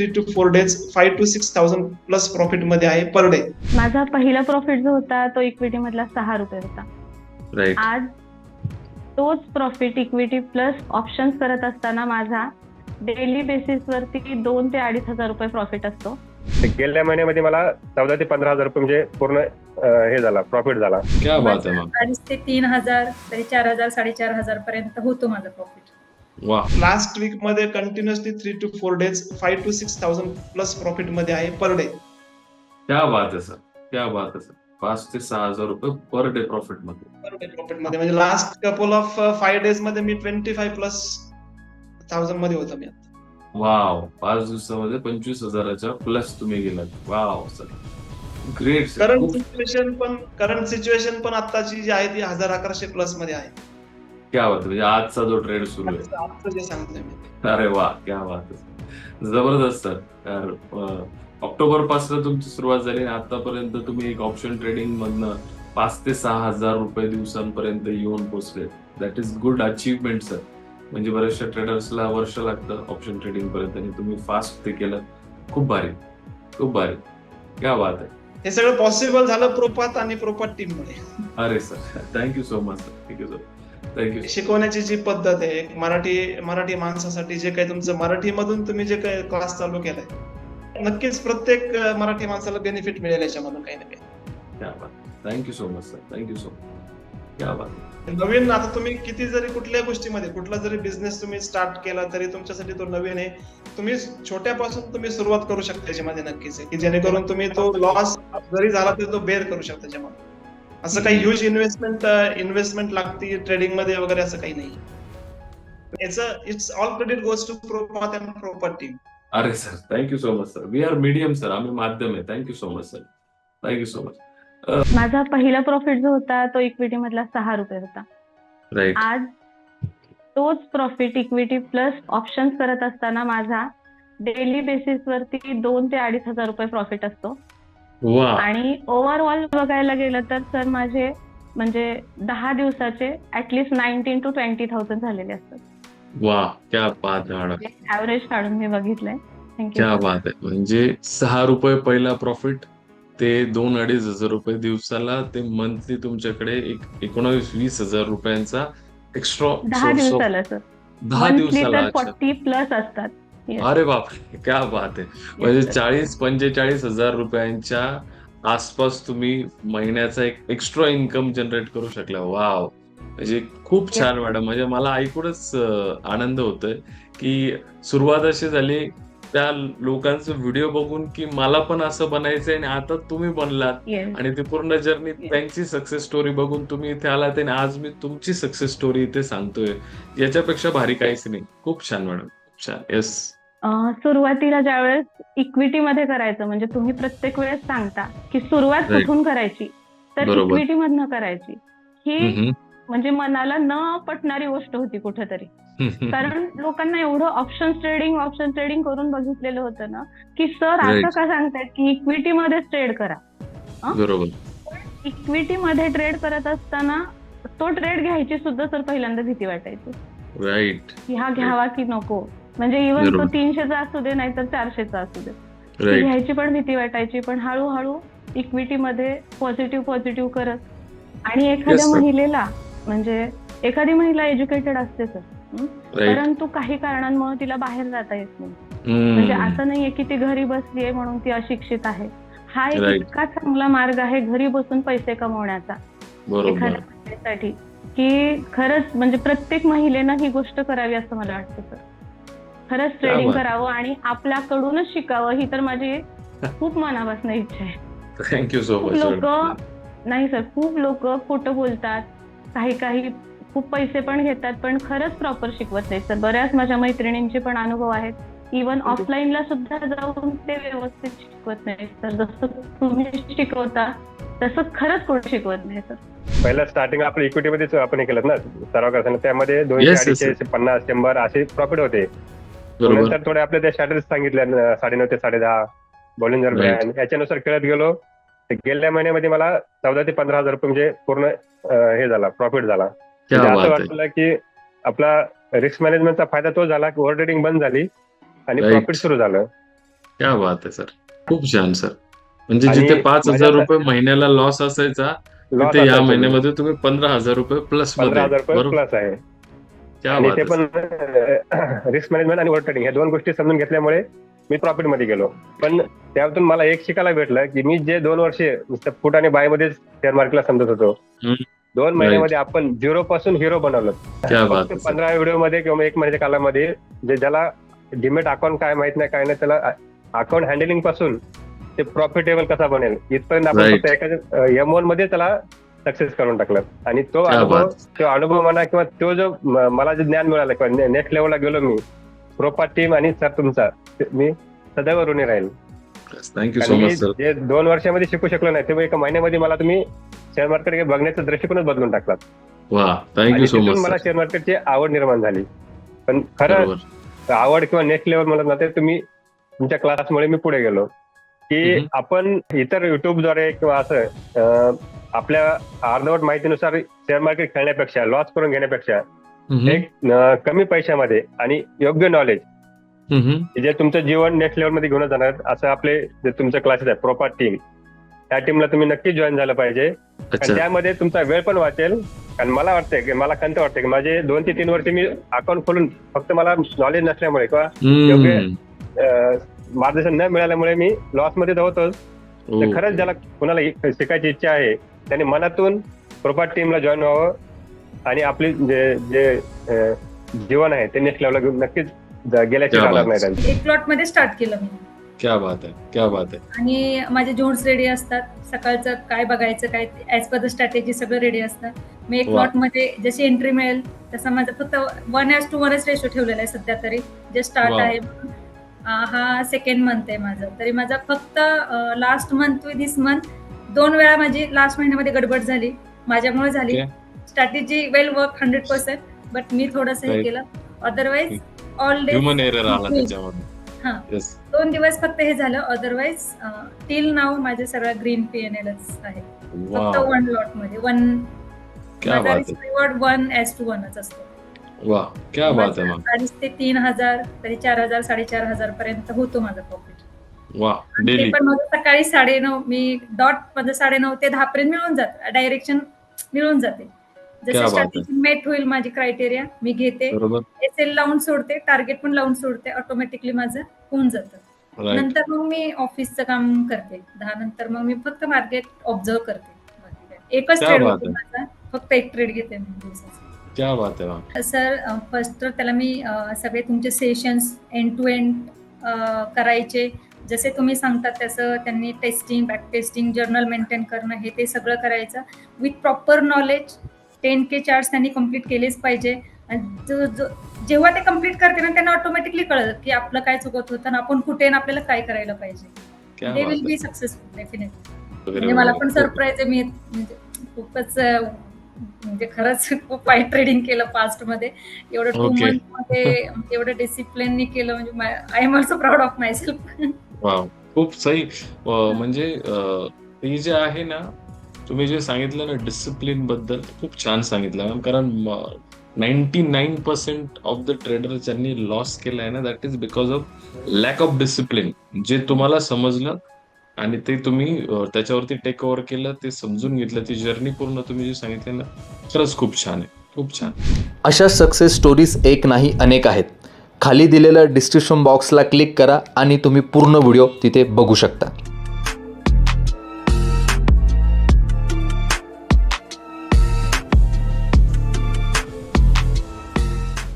Three to four days five to six thousand plus प्रॉफिटमध्ये आहे per day माझा पहिला profit जो होता तो इक्विटी मधला सहा रुपये होता. राईट आज तोच प्रॉफिट इक्विटी प्लस ऑप्शन्स करत असताना माझा डेली बेसिस वरती दोन ते अडीच हजार रुपये प्रॉफिट असतो. ते गेल्या महिन्यामध्ये मला चौदा ते पंधरा हजार रुपये म्हणजे पूर्ण अं, हे झाला प्रॉफिट झाला. क्या बात आहे मग. अडीच ते तीन हजार तरी चार हजार साडेचार हजार पर्यंत होतो माझा प्रॉफिट लास्ट वीकमध्ये continuously three to four days five to six thousand plus प्रॉफिटमध्ये आहे पर डे क्या बात आहे सर. क्या बात आहे सर. पाच ते सहा हजार रुपये पर डे प्रॉफिटमध्ये. पर डे प्रॉफिटमध्ये. म्हणजे लास्ट कपल ऑफ फाईव्ह डेजमध्ये मी ट्वेंटी फाईव्ह प्लस थाउजंडमध्ये होतो मी. वाव पाच दिवसामध्ये पंचवीस हजाराच्या प्लस तुम्ही गेलात. Wow sir great sir current situation पण करंट सिच्युएशन पण आताची जी आहे ती हजार अकराशे प्लसमध्ये आहे. क्या बात. म्हणजे आजचा जो ट्रेड सुरू आहे अरे वा क्या बात जबरदस्त सर। ऑक्टोबरपासून तुमची सुरुवात झाली आणि आतापर्यंत तुम्ही एक ऑप्शन ट्रेडिंग मधनं पाच ते सहा हजार रुपये दिवसांपर्यंत येऊन पोहोचले that is good achievement sir. म्हणजे बऱ्याचशा ट्रेडर्सला वर्ष लागतं ऑप्शन ट्रेडिंग पर्यंत आणि तुम्ही फास्ट ते केलं. खूप भारी. खूप भारी. क्या बात आहे हे सगळं पॉसिबल झालं प्रोपात आणि प्रोपात टीम मुळे. अरे sir thank you so much sir thank you sir thank you शिकवण्याची जी पद्धत आहे एक मराठी मराठी माणसासाठी जे काही तुमचं मराठीमधून तुम्ही जे काही क्लास चालू केलाय नक्कीच प्रत्येक मराठी माणसाला बेनिफिट मिळेल याच्यामधून काही ना काही. क्या बात thank you so much sir thank you so much क्या बात नवीन आता तुम्ही किती जरी कुठल्या गोष्टीमध्ये कुठला जरी बिझनेस तुम्ही स्टार्ट केला तरी तुमच्यासाठी तो नवीन आहे. तुम्ही छोट्यापासून तुम्ही सुरुवात करू शकता याच्यामध्ये नक्कीच आहे की जेणेकरून तुम्ही तो लॉस जरी झाला तरी तो बेअर करू शकता त्याच्यामध्ये असं काही ह्यूज इन्व्हेस्टमेंट इन्व्हेस्टमेंट लागते ट्रेडिंगमध्ये वगैरे असं काही नाही. It's all credit goes to प्रोपात and proper team अरे sir thank you so much sir we are medium sir आम्ही माध्यम आहे. Thank you so much sir thank you so much माझा पहिला प्रॉफिट जो होता तो इक्विटी मधला सहा रुपये होता. राईट आज तोच प्रॉफिट इक्विटी प्लस ऑप्शन्स करत असताना माझा डेली बेसिस वरती दोन ते अडीच हजार रुपये प्रॉफिट असतो. वा. आणि ओव्हरऑल बघायला गेलं तर सर माझे म्हणजे दहा दिवसाचे at least nineteen to twenty thousand झालेले असतात. वा क्या बात ऍव्हरेज काढून मी बघितलंय. क्या बात आहे. म्हणजे सहा रुपये पहिला प्रॉफिट ते दोन अडीच हजार रुपये दिवसाला ते मंथली तुमच्याकडे एक एकोणावीस वीस हजार रुपयांचा एक्स्ट्रा दहा दिवसाला सर. दहा दिवसाला फोर्टी प्लस असतात. अरे बापरे क्या बात आहे. म्हणजे. चाळीस पंचेचाळीस हजार रुपयांच्या आसपास तुम्ही महिन्याचा एक एक्स्ट्रा इन्कम जनरेट करू शकला. वाव म्हणजे खूप छान. मॅडम म्हणजे मला ऐकूनच आनंद होतोय की सुरुवात अशी झाली त्या लोकांचं व्हिडिओ बघून की मला पण असं बनायचंय आणि आता तुम्ही बनलात. आणि ती पूर्ण जर्नी. त्यांची सक्सेस स्टोरी बघून तुम्ही इथे आलात आणि आज मी तुमची सक्सेस स्टोरी इथे सांगतोय. याच्यापेक्षा भारी काहीच नाही. खूप छान मॅडम खूप छान. येस सुरुवातीला ज्यावेळेस इक्विटी मध्ये करायचं म्हणजे तुम्ही प्रत्येक वेळेस सांगता की सुरुवात. कुठून करायची तर. इक्विटी मधनं करायची. ही म्हणजे मनाला न पटणारी गोष्ट होती कुठेतरी. कारण लोकांना एवढं ऑप्शन ट्रेडिंग ऑप्शन ट्रेडिंग करून बघितलेलं होतं ना की सर असं. का सांगतायत की इक्विटी मध्ये ट्रेड करा? इक्विटी मध्ये ट्रेड करत असताना तो ट्रेड घ्यायची सुद्धा सर पहिल्यांदा भीती वाटायची. हा घ्यावा की नको? म्हणजे इव्हन तो. तीनशेचा असू दे नाहीतर चारशेचा असू दे. घ्यायची पण भीती वाटायची पण हळूहळू इक्विटी मध्ये पॉझिटिव्ह पॉझिटिव्ह करत. आणि एखाद्या. महिलेला म्हणजे एखादी महिला एज्युकेटेड असते सर परंतु काही कारणांमुळे तिला बाहेर जाता येत नाही. म्हणजे असं नाहीये की ती घरी बसली आहे म्हणून ती अशिक्षित आहे. हा एक. इतका चांगला मार्ग आहे घरी बसून पैसे कमवण्याचा. एखाद्या महिलेसाठी. की खरंच म्हणजे प्रत्येक महिलेनं ही गोष्ट करावी असं मला वाटतं सर खरंच ट्रेडिंग. करावं आणि आपल्याकडूनच शिकावं ही तर माझी खूप मनापासून इच्छा आहे. थँक्यू सो खूप मच लोक नाही सर खूप लोक खोटं बोलतात. काही काही खूप पैसे पण घेतात पण खरंच प्रॉपर शिकवत नाही सर बऱ्याच माझ्या मैत्रिणींचे पण अनुभव आहेत. इवन ऑफलाईनला सुद्धा जाऊन ते व्यवस्थित शिकवत नाही सर जसं तुम्ही शिकवता तसं खरंच कोण शिकवत नाही सर पहिला स्टार्टिंग आपलं इक्विटीमध्येच आपण हे केलं ना सराव करताना. त्यामध्ये दोनशे अडीचशे पन्नास शंभर असे प्रॉफिट होते. नंतर थोडे आपल्या त्या स्ट्रॅटेजी सांगितल्या साडेनऊ ते साडे दहा बॉलिंजर. ब्रँड याच्यानुसार खेळत गेलो. गेल्या महिन्यामध्ये मला चौदा ते पंधरा हजार रुपये म्हणजे पूर्ण हे झाला प्रॉफिट झाला. म्हणजे असं वाटलं की आपला रिस्क मॅनेजमेंटचा फायदा तो झाला की ओव्हर ट्रेडिंग बंद झाली आणि. प्रॉफिट सुरू झालं. क्या बात आहे सर. खूप छान सर. म्हणजे जिथे पाच हजार रुपये महिन्याला लॉस असायचा तिथे या. महिन्यामध्ये तुम्ही पंधरा हजार रुपये प्लस पंधरा मध्ये हजार रुपये प्लस आहे. आणि ते पण रिस्क मॅनेजमेंट आणि ट्रेडिंग ह्या दोन गोष्टी समजून घेतल्यामुळे मी प्रॉफिटमध्ये गेलो पण त्यातून मला एक शिकायला भेटलं की मी जे दोन वर्षे फूट आणि बायमध्ये शेअर मार्केटला समजत होतो. दोन महिन्यामध्ये आपण झिरो पासून हिरो बनवलं. पंधरा व्हिडिओमध्ये किंवा एक महिन्याच्या कालामध्ये जे ज्याला डिमेट अकाउंट काय माहीत नाही काय नाही त्याला अकाउंट हँडलिंगपासून ते प्रॉफिटेबल कसा बनेल इथपर्यंत आपण. फक्त एका एम वनमध्ये त्याला सक्सेस करून टाकलं. आणि तो अनुभव. तो अनुभव म्हणा किंवा तो जो मला जे ज्ञान मिळालं किंवा नेक्स्ट लेवलला गेलो मी प्रोपा टीम आणि सर तुमचा मी सदैव ऋणी राहील. थँक्यू सो मच सर जे दोन वर्षामध्ये शिकू शकलो नाही ते एका महिन्यामध्ये मला तुम्ही शेअर मार्केट बघण्याचा दृष्टिकोनच बदलून टाकला वा थँक्यू सो मच मला शेअर मार्केटची आवड निर्माण झाली. पण खरं आवड किंवा नेक्स्ट लेवल म्हणत ना ते तुम्ही तुमच्या क्लासमुळे मी पुढे गेलो. की. आपण इतर युट्यूबद्वारे किंवा असं आपल्या अर्धवट माहितीनुसार शेअर मार्केट खेळण्यापेक्षा लॉस करून घेण्यापेक्षा एक कमी पैशामध्ये आणि योग्य नॉलेज जे तुमचं जीवन नेक्स्ट लेवलमध्ये घेऊन जाणार असं आपले जे तुमचं क्लासेस आहे प्रोपर टीम त्या टीमला तुम्ही नक्की जॉईन झालं पाहिजे. त्यामध्ये तुमचा वेळ पण वाचेल. आणि मला वाटतंय की मला खंत वाटते की माझे दोन ते तीन वर्ष मी अकाउंट खोलून फक्त मला नॉलेज नसल्यामुळे किंवा योग्य मार्गदर्शन न मिळाल्यामुळे मी लॉसमध्ये. तर खरंच ज्याला कुणाला शिकायची इच्छा आहे त्याने मनातून प्रोपर टीमला जॉईन व्हावं आणि आपली जे जे जीवन आहे ते नेक्स्ट लेवलला घेऊन नक्कीच गेल्याची राहणार. नाही त्यांचं. एक प्लॉटमध्ये स्टार्ट केलं मी. क्या बात आहे क्या बात आहे. आणि माझे जोड्स रेडी असतात. सकाळचं काय बघायचं काय ॲज पर द स्ट्रॅटेजी सगळं रेडी असतं. मी एक वा. प्लॉटमध्ये जशी एंट्री मिळेल तसं माझं फक्त वन ॲज टू वनच रेशो ठेवलेला आहे सध्या तरी. जे स्टार्ट वा. आहे अं, हा सेकंड मंथ आहे माझं. तरी माझा फक्त last month to this month दोन वेळा माझी लास्ट महिन्यामध्ये गडबड झाली. माझ्यामुळे झाली. Strategy well work hundred percent but मी थोडंसं हे. केलं. Otherwise all day human error आला हा. त्याच्यामध्ये. येस दोन दिवस फक्त हे झालं. अदरवाईज टिल नाव माझे सगळं ग्रीन पीएनएलच आहे. फक्त one लॉटमध्ये. One reward one as to वनच असतो. वा क्या बात आहे अडीच ते तीन हजार तरी चार हजार साडेचार हजार पर्यंत होतो माझं प्रॉफिट वा डेली पण माझं सकाळी साडेनऊ मी डॉट माझं साडेनऊ ते दहा पर्यंत मिळून जात डायरेक्शन मिळून जाते. जसे मेट होईल माझी क्रायटेरिया मी घेते. एस एल लावून सोडते टार्गेट पण लावून सोडते ऑटोमॅटिकली माझं होऊन जातं. नंतर मग मी ऑफिसचं काम करते. दहा नंतर मग मी फक्त मार्केट ऑब्झर्व करते. एकच ट्रेड बात होतो माझा फक्त एक ट्रेड घेते क्या बात आहे सर फर्स्ट तर त्याला मी सगळे तुमचे सेशन्स एंड टू एंड करायचे. जसे तुम्ही सांगतात तसं त्यांनी testing back testing journal maintain करणं हे ते सगळं करायचं. With proper knowledge ten K charts त्यांनी कंप्लीट केलेच पाहिजे. आणि जो- जो- जेव्हा ते कंप्लीट करते ना त्यांना ऑटोमॅटिकली कळत की आपलं काय चुकत होतं आणि आपण कुठे आणि आपल्याला काय करायला पाहिजे. They will be successful definitely म्हणजे मला. पण सरप्राईज आहे मी म्हणजे खूपच म्हणजे खरंच खूप वाईट ट्रेडिंग केलं पास्टमध्ये. एवढं टू. मंथमध्ये एवढं डिसिप्लिननी केलं म्हणजे I am also proud of myself wow. खूप सही. अं, म्हणजे अं, हे जे आहे ना तुम्ही जे सांगितलं ना डिसिप्लिनबद्दल खूप छान सांगितलं. कारण ninety nine percent of the trader ज्यांनी लॉस केला आहे ना that is because of lack of discipline जे तुम्हाला समजलं आणि ते तुम्ही अं, त्याच्यावरती टेक ओव्हर केलं ते समजून घेतलं ती जर्नी पूर्ण तुम्ही जे सांगितले ना खरंच खूप छान आहे. खूप छान. अशा सक्सेस स्टोरीज एक नाही अनेक आहेत. खाली दिलेलं डिस्क्रिप्शन बॉक्सला क्लिक करा आणि तुम्ही पूर्ण व्हिडिओ तिथे बघू शकता.